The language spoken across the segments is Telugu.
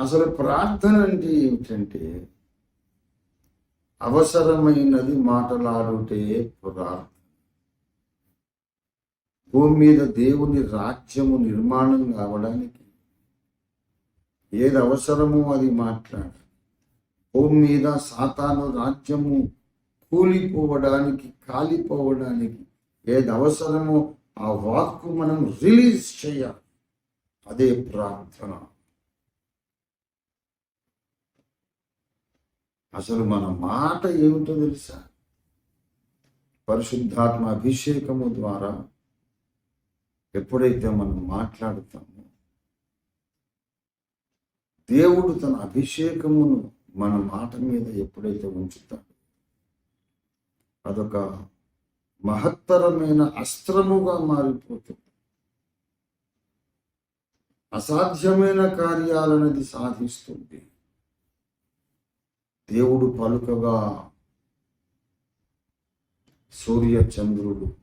అసలు ప్రార్థన అంటే ఏమిటంటే అవసరమైనది మాటలాడుటే ప్రార్థన. భూమి మీద దేవుని రాజ్యము నిర్మాణం కావడానికి ఏది అవసరమో అది మాట్లాడు భూమి మీద సాతాను రాజ్యము కూలిపోవడానికి కాలిపోవడానికి ఏది అవసరమో ఆ వాక్కు మనం రిలీజ్ చేయాలి. అదే ప్రార్థన. అసలు మన మాట ఏమిటో తెలుసా? పరిశుద్ధాత్మ అభిషేకము ద్వారా ఎప్పుడైతే మనం మాట్లాడుతామో దేవుడు తన అభిషేకమును మన మాట మీద ఎప్పుడైతే ఉంచుతాడు అదొక మహత్తరమైన అస్త్రముగా మారిపోతుంది. అసాధ్యమైన కార్యాలనేది సాధిస్తుంది. దేవుడు పలుకగా సూర్య చంద్రుడు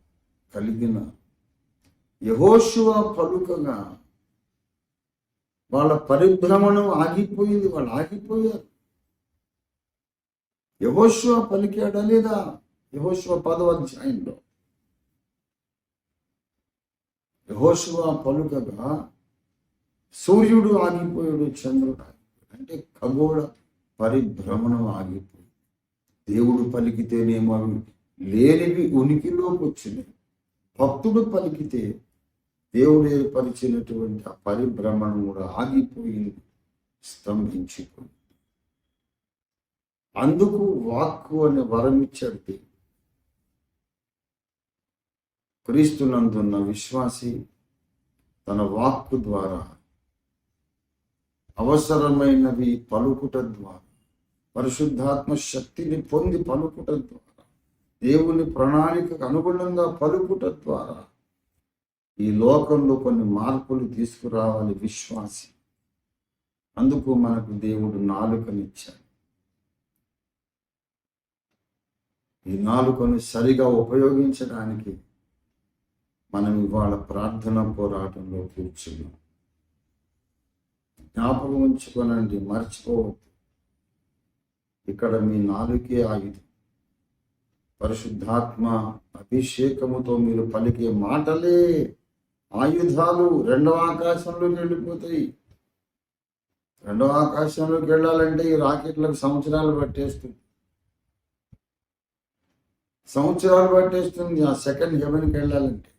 కలిగిన యహోశువ పలుకగా వాళ్ళ పరిభ్రమణం ఆగిపోయింది వాళ్ళు ఆగిపోయారు. యహోశివ పలికాడా లేదా? యహోశివ పదవ అధ్యాయంలో. యహోశువ పలుకగా సూర్యుడు ఆగిపోయాడు చంద్రుడు ఆగిపోయాడు. అంటే ఖగోళ పరిభ్రమణం ఆగిపోయింది. దేవుడు పలికితేనేమో అవి లేనివి ఉనికిలోకి వచ్చినాయి భక్తుడు పలికితే దేవుడు ఏర్పరిచినటువంటి ఆ పరిభ్రమణం కూడా ఆగిపోయింది స్తంభించిపోయింది. అందుకు వాక్కు అనే వరం ఇచ్చాడు దేవుడు. క్రీస్తునందున్న విశ్వాసి తన వాక్కు ద్వారా అవసరమైనవి పలుకుట ద్వారా పరిశుద్ధాత్మ శక్తిని పొంది పలుకుట ద్వారా దేవుని ప్రణాళికకు అనుగుణంగా పలుకుట ద్వారా ఈ లోకంలో కొన్ని మార్పులు తీసుకురావాలి విశ్వాసి. అందుకు మనకు దేవుడు నాలుకనిచ్చాడు. ఈ నాలుకను సరిగా ఉపయోగించడానికి మనం ఇవాళ ప్రార్థన పోరాటంలో కూర్చున్నాం. జ్ఞాపకం ఉంచుకోనండి మర్చిపోవద్దు. ఇక్కడ మీ నాలుకే ఆయుధం. పరిశుద్ధాత్మ అభిషేకముతో మీరు పలికే మాటలే ఆయుధాలు రెండవ ఆకాశంలోకి వెళ్ళిపోతాయి. రెండవ ఆకాశంలోకి వెళ్ళాలంటే ఈ రాకెట్లకు సంవత్సరాలు పట్టేస్తుంది. సంవత్సరాలు పట్టేస్తుంది ఆ సెకండ్ హెవెన్కి వెళ్ళాలంటే.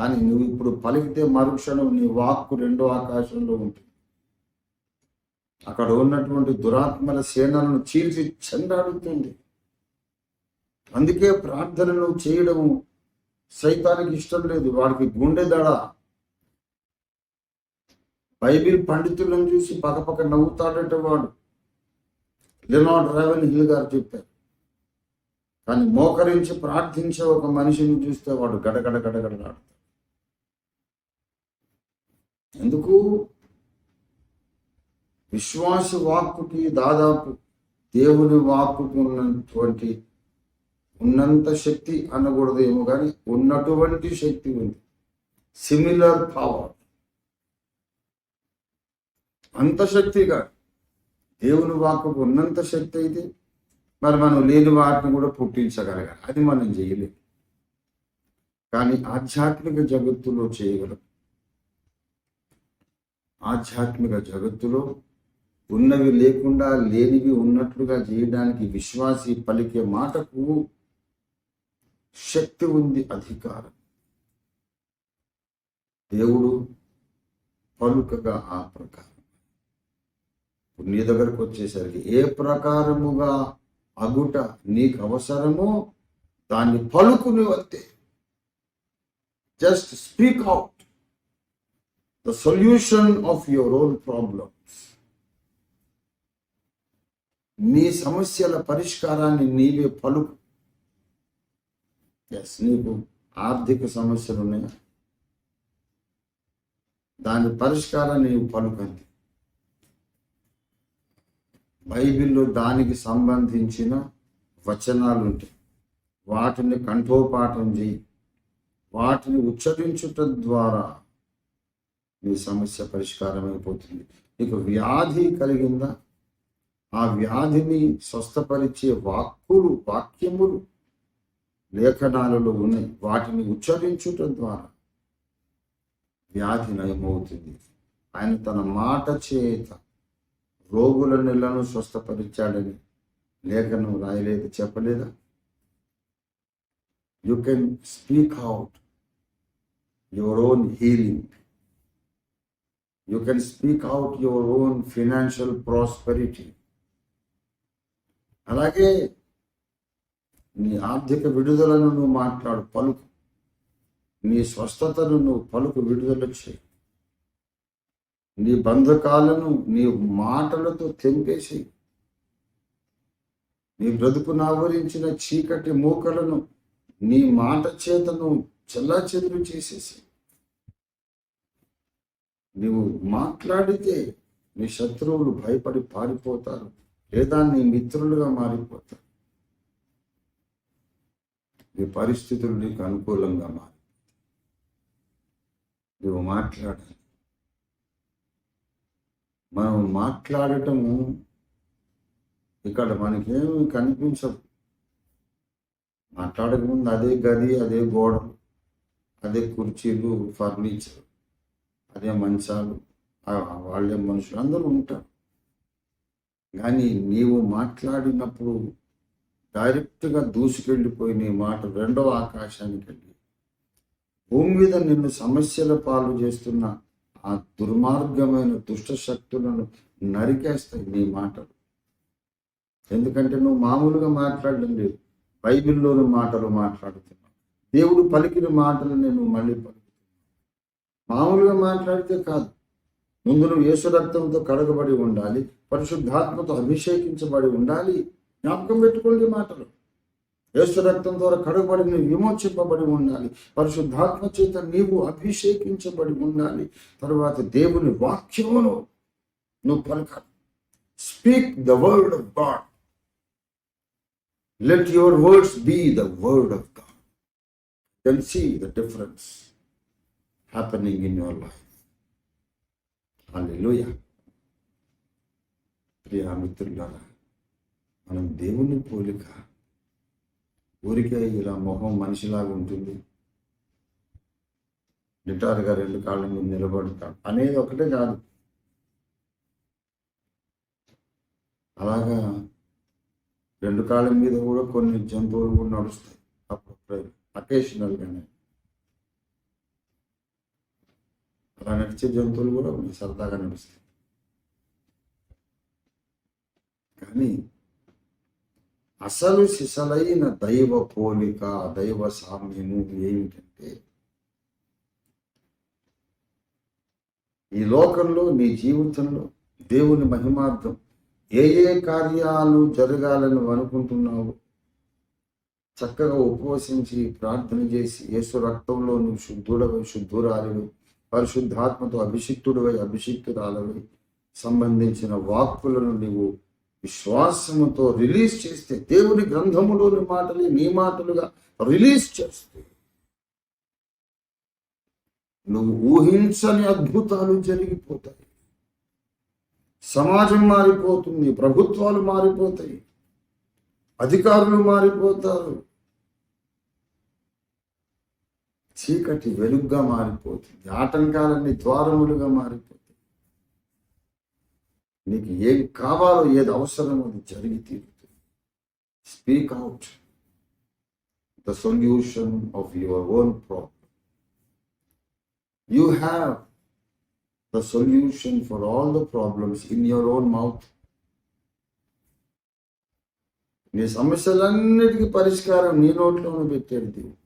కానీ నువ్వు ఇప్పుడు పలికితే మరుక్షణం నీ వాక్కు రెండో ఆకాశంలో ఉంటుంది. అక్కడ ఉన్నటువంటి దురాత్మల సేనలను చీల్చి చెండాడుతుంది. అందుకే ప్రార్థనలు చేయడం సైతానికి ఇష్టం లేదు. వాడికి గుండె దడ. బైబిల్ పండితులను చూసి పక్కపక్క నవ్వుతాడట వాడు. లినాడ్ రెవెన్ హిల్ గారు చెప్పారు. కానీ మోకరించి ప్రార్థించే ఒక మనిషిని చూస్తే వాడు గడగడ గడగడలాడు ఎందుకు? విశ్వాస వాక్కుకి దాదాపు దేవుని వాక్కుకు ఉన్నటువంటి ఉన్నంత శక్తి అనకూడదు ఏమో కానీ ఉన్నటువంటి శక్తి ఉంది. సిమిలర్ పవర్ అంత శక్తి కాదు. దేవుని వాక్కుకు ఉన్నంత శక్తి అయితే మరి మనం లేని వాటిని కూడా పుట్టించగలగాలి. అది మనం చేయలేము కానీ ఆధ్యాత్మిక జగత్తులో చేయగలం. ఆధ్యాత్మిక జగత్తులో ఉన్నవి లేకుండా లేనివి ఉన్నట్లుగా చేయడానికి విశ్వాసి పలికే మాటకు శక్తి ఉంది అధికారం. దేవుడు పలుకగా ఆ ప్రకారం. నీ దగ్గరకు వచ్చేసరికి ఏ ప్రకారముగా అగుట నీకు అవసరమో దాన్ని పలుకుని వస్తే just speak out. The solution of your own problems నీ సమస్యల పరిష్కారాన్ని నీవే పలుకు. ఎస్ నీకు ఆర్థిక సమస్యలు ఉన్నాయా? దాని పరిష్కారాన్ని నీవు పలుకంది బైబిల్లో దానికి సంబంధించిన వచనాలు ఉంటాయి వాటిని కంఠోపాఠం చేయి వాటిని ఉచ్చరించుట ద్వారా మీ సమస్య పరిష్కారమైపోతుంది. అయిపోతుంది నీకు వ్యాధి కలిగిందా? ఆ వ్యాధిని స్వస్థపరిచే వాక్కులు వాక్యములు లేఖనాలలో ఉన్నాయి. వాటిని ఉచ్చరించటం ద్వారా వ్యాధి నయమవుతుంది. ఆయన తన మాట చేత రోగుల నెలను స్వస్థపరిచాడని లేఖనం రాయలేదు చెప్పలేదా? You can speak out your own healing you can speak out your own financial prosperity అలాగే నీ ఆర్థిక విడుదలను నువ్వు మాట్లాడు పలుకు. నీ స్వస్థతను నువ్వు పలుకు విడుదల చేయి. నీ బంధకాలను నీ మాటలతో తెంపేసి నీ బ్రతుకును ఆవరించిన చీకటి మూకలను నీ మాట చేతను చెల్లా చెదురు చేసేసి నువ్వు మాట్లాడితే నీ శత్రువులు భయపడి పారిపోతారు. లేదా నీ మిత్రులుగా మారిపోతారు. నీ పరిస్థితులు నీకు అనుకూలంగా మారి నువ్వు మాట్లాడాలి. మనం మాట్లాడటము ఇక్కడ మనకేమి కనిపించదు. మాట్లాడక ముందు అదే గది అదే గోడ అదే కుర్చీలు ఫర్నిచర్. అదే మంచాలు. వాళ్ళే మనుషులు. అందరూ ఉంటారు. కానీ నీవు మాట్లాడినప్పుడు డైరెక్ట్గా దూసుకెళ్ళిపోయి నీ మాట రెండవ ఆకాశానికి వెళ్ళి. భూమి మీద నిన్ను సమస్యల పాలు చేస్తున్న ఆ దుర్మార్గమైన దుష్ట శక్తులను నరికేస్తాయి నీ మాటలు. ఎందుకంటే నువ్వు మామూలుగా మాట్లాడడం లేదు. బైబిల్లోని మాటలు మాట్లాడుతున్నావు. దేవుడు పలికిన మాటలు నేను మళ్ళీ పలికి మామూలుగా మాట్లాడితే కాదు. ముందు నువ్వు యేసు రక్తంతో కడగబడి ఉండాలి పరిశుద్ధాత్మతో అభిషేకించబడి ఉండాలి. జ్ఞాపకం పెట్టుకోండి మాటలు. యేసు రక్తం ద్వారా కడగబడి నువ్వు విమోచింపబడి ఉండాలి. పరిశుద్ధాత్మ చేత నీవు అభిషేకించబడి ఉండాలి. తర్వాత దేవుని వాక్యమును నువ్వు పలకాలి. Speak the word of God let your words be the word of God can see the difference happening in your life. Hallelujah Priya మిత్రులారా మనం దేవుని పోలిక ఊరికే ఇలా మొహం మనిషిలాగా ఉంటుంది. నిటారుగా రెండు కాళ్ళ మీద నిలబడతాం. అనేది ఒకటే కాదు. అలాగా రెండు కాళ్ళ మీద కూడా కొన్ని జంతువులు కూడా నడుస్తాయి. అప్పుడు అకేషనల్గానే అలా నడిచే జంతువులు కూడా ఉన్నాయి సరదాగా నడుస్తాయి కానీ అసలు సిసలైన దైవ పోలిక దైవ సామ్యము ఏమిటంటే ఈ లోకంలో నీ జీవితంలో దేవుని మహిమార్థం ఏ ఏ కార్యాలు జరగాలని అనుకుంటున్నావు చక్కగా ఉపవసించి ప్రార్థన చేసి యేసు రక్తంలో నువ్వు శుద్ధుడవై శుద్ధురాలివి పరిశుద్ధాత్మతో అభిషిక్తుడివై అభిషిక్తురాలవై సంబంధించిన వాక్కులను నీవు విశ్వాసముతో రిలీజ్ చేస్తే దేవుని గ్రంథములోని మాటలే నీ మాటలుగా రిలీజ్ చేస్తే నువ్వు ఊహించని అద్భుతాలు జరిగిపోతాయి. సమాజం మారిపోతుంది ప్రభుత్వాలు మారిపోతాయి అధికారులు మారిపోతారు చీకటి వెలుగ్గా మారిపోతుంది. ఆటంకాలన్నీ ద్వారములుగా మారిపోతుంది నీకు ఏం కావాలో ఏది అవసరమో అది జరిగి తీరుతుంది. Speak out the solution of your own problem you have the solution for all the problems in your own mouth నీ సమస్యలన్నిటికీ పరిష్కారం నీ నోట్లోనే పెట్టాడు దేవుడు.